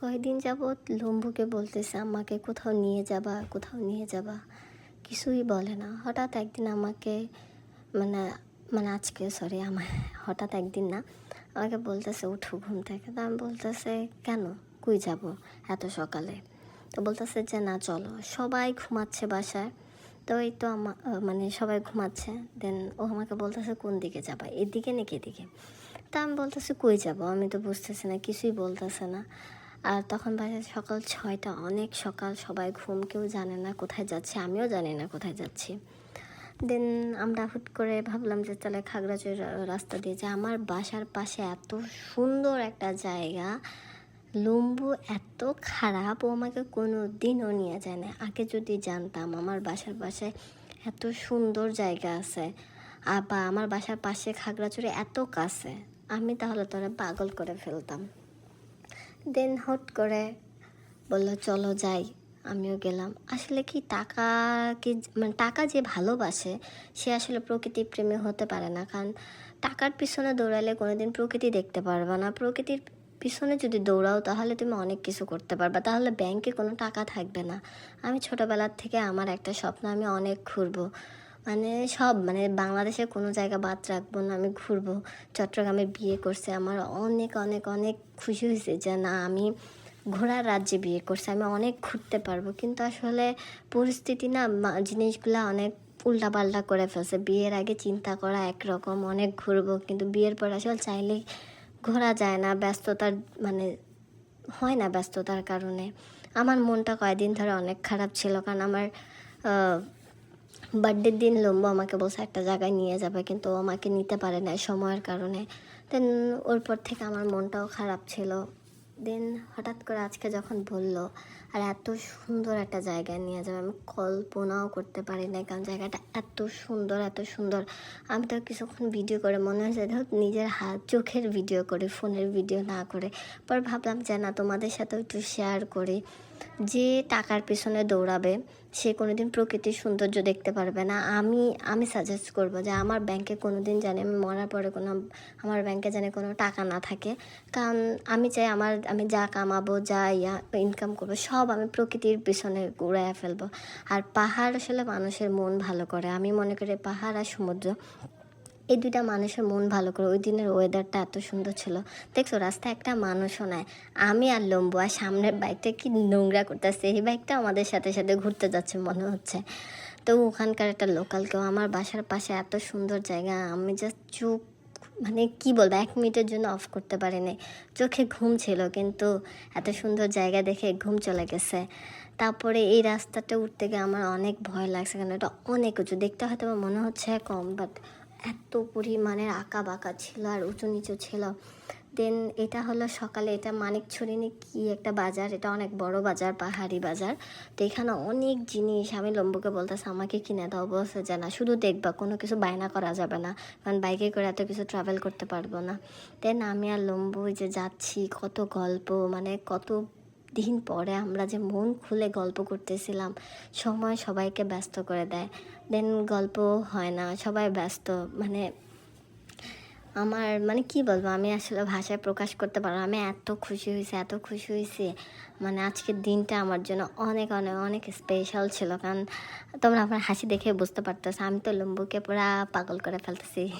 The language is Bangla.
কয়েকদিন যাবৎ লম্বুকে বলতেছে, আমাকে কোথাও নিয়ে যাবা, কোথাও নিয়ে যাবা। কিছুই বলে না। হঠাৎ একদিন আমাকে মানে মানে আজকে সরি আমার, হঠাৎ একদিন না, আমাকে বলতেছে, উঠো ঘুম থেকে। তো আমি বলতেছে, কেন? কই যাব এত সকালে? তো বলতেছে যে, না, চলো। সবাই ঘুমাচ্ছে বাসায়। তো এই তো আমা মানে সবাই ঘুমাচ্ছে। দেন ও আমাকে বলতেছে, কোন দিকে যাবা? এদিকে নাকি এদিকে? তা আমি বলতেছি, কই যাব? আমি তো বুঝতেছি না, কিছুই বলতেছে না। আর তখন বাজে সকাল ছয়টা, অনেক সকাল, সবাই ঘুম কেউ জানে না কোথায় যাচ্ছে, আমিও জানি না কোথায় যাচ্ছি। দেন আমরা হুট করে ভাবলাম যে তাহলে খাগড়াছড়ি রা- রাস্তা দিয়ে যে আমার বাসার পাশে এত সুন্দর একটা জায়গা, লম্বু এত খারাপ, ও আমাকে কোনো দিনও নিয়ে যায় না। আগে যদি জানতাম আমার বাসার পাশে এত সুন্দর জায়গা আছে আর বা আমার বাসার পাশে খাগড়াছড়ি এত কাছে, আমি তাহলে তোরা পাগল করে ফেলতাম। দেন হট করে বলল, চলো যাই। আমিও গেলাম। আসলে কি টাকা কি মানে টাকা যে ভালোবাসে, সে আসলে প্রকৃতি প্রেমী হতে পারে না। কারণ টাকার পিছনে দৌড়ালে কোনোদিন প্রকৃতি দেখতে পারবে না। প্রকৃতির পিছনে যদি দৌড়াও, তাহলে তুমি অনেক কিছু করতে পারবে। তাহলে ব্যাংকে কোনো টাকা থাকবে না। আমি ছোটোবেলার থেকে আমার একটা স্বপ্ন, আমি অনেক ঘুরবো। মানে সব মানে বাংলাদেশের কোনো জায়গা বাদ রাখব না, আমি ঘুরবো। চট্টগ্রামে বিয়ে করছে, আমার অনেক অনেক অনেক খুশি হয়েছে যে না, আমি ঘোড়ার রাজ্যে বিয়ে করছে, আমি অনেক ঘুরতে পারব। কিন্তু আসলে পরিস্থিতি না জিনিসগুলা অনেক উল্টাপাল্টা করে ফেলছে। বিয়ের আগে চিন্তা করা একরকম, অনেক ঘুরবো, কিন্তু বিয়ের পর আসলে চাইলেই ঘোরা যায় না, ব্যস্ততার মানে হয় না ব্যস্ততার কারণে। আমার মনটা কয়েকদিন ধরে অনেক খারাপ ছিল, কারণ আমার বার্থডের দিন লম্বু, আমাকে বলছে একটা জায়গায় নিয়ে যাবে, কিন্তু আমাকে নিতে পারে না সময়ের কারণে। দেন ওর পর থেকে আমার মনটাও খারাপ ছিল। দেন হঠাৎ করে আজকে যখন বলল, আর, এত সুন্দর একটা জায়গায় নিয়ে যাবে, আমি কল্পনাও করতে পারি না কারণ জায়গাটা এত সুন্দর এত সুন্দর। আমি তো কিছুক্ষণ ভিডিও করে, মনে হয়েছে ধর নিজের হাত, চোখের ভিডিও করি, ফোনের ভিডিও না করে। পর ভাবলাম যে না, তোমাদের সাথেও একটু শেয়ার করি। যে টাকার পেছনে দৌড়াবে, সে কোনোদিন প্রকৃতির সৌন্দর্য দেখতে পারবে না। আমি আমি সাজেস্ট করব যে আমার ব্যাংকে কোনোদিন জানি আমি মরার পরে কোনো, আমার ব্যাংকে জানি কোনো টাকা না থাকে। কারণ আমি চাই আমার, আমি যা কামাবো, যা ইয়া ইনকাম করব, সব আমি প্রকৃতির পিছনে উড়াইয়া ফেলব। আর পাহাড় আসলে মানুষের মন ভালো করে। আমি মনে করি পাহাড় আর সমুদ্র এই দুইটা মানুষের মন ভালো করে, ওই দিনের ওয়েদারটা এত সুন্দর ছিল। দেখছ, রাস্তায় একটা মানুষও নাই। আমি আর লম্বু, আর সামনের বাইকটা কি নোংরা করতেছে, এই বাইকটা আমাদের সাথে সাথে ঘুরতে যাচ্ছে মনে হচ্ছে। তো ওখানকার একটা লোকাল কেউ, আমার বাসার পাশে এত সুন্দর জায়গা, আমি জাস্ট চুপ মানে কি বলব, এক মিনিটের জন্য অফ করতে পারিনি। চোখে ঘুম ছিল, কিন্তু এত সুন্দর জায়গা দেখে ঘুম চলে গেছে। তারপরে এই রাস্তাটা উঠতে গিয়ে আমার অনেক ভয় লাগছে, কারণ এটা অনেক উঁচু, দেখতে হয়তো মনে হচ্ছে কম বাট এত পরিমাণের আঁকা বাঁকা ছিল আর উঁচু নিচু ছিল। দেন এটা হলো সকালে, এটা মানিকছড়ি নি কি একটা বাজার? এটা অনেক বড় বাজার, পাহাড়ি বাজার। তো এখানে অনেক জিনিস, আমি লম্বুকে বলতেছে, আমাকে কিনে দাও, বলছে যে না, শুধু দেখবা, কোনো কিছু বায়না করা যাবে না, কারণ বাইকে করে এত কিছু ট্রাভেল করতে পারব না। দেন আমি আর লম্বু যে যাচ্ছি, কত গল্প মানে কত দিন পরে আমরা যে মন খুলে গল্প করতেছিলাম, সময় সবাইকে ব্যস্ত করে দেয়। দেন গল্প হয় না, সবাই ব্যস্ত। মানে আমার মানে কি বলব, আমি আসলে ভাষায় প্রকাশ করতে পারব। আমি এত খুশি হয়েছি, এত খুশি হয়েছি। মানে আজকের দিনটা আমার জন্য অনেক অনেক অনেক স্পেশাল ছিল। কারণ তোমরা আমার হাসি দেখে বুঝতে পারতেছো, আমি তো লম্বুকে পুরা পাগল করে ফেলতেছি।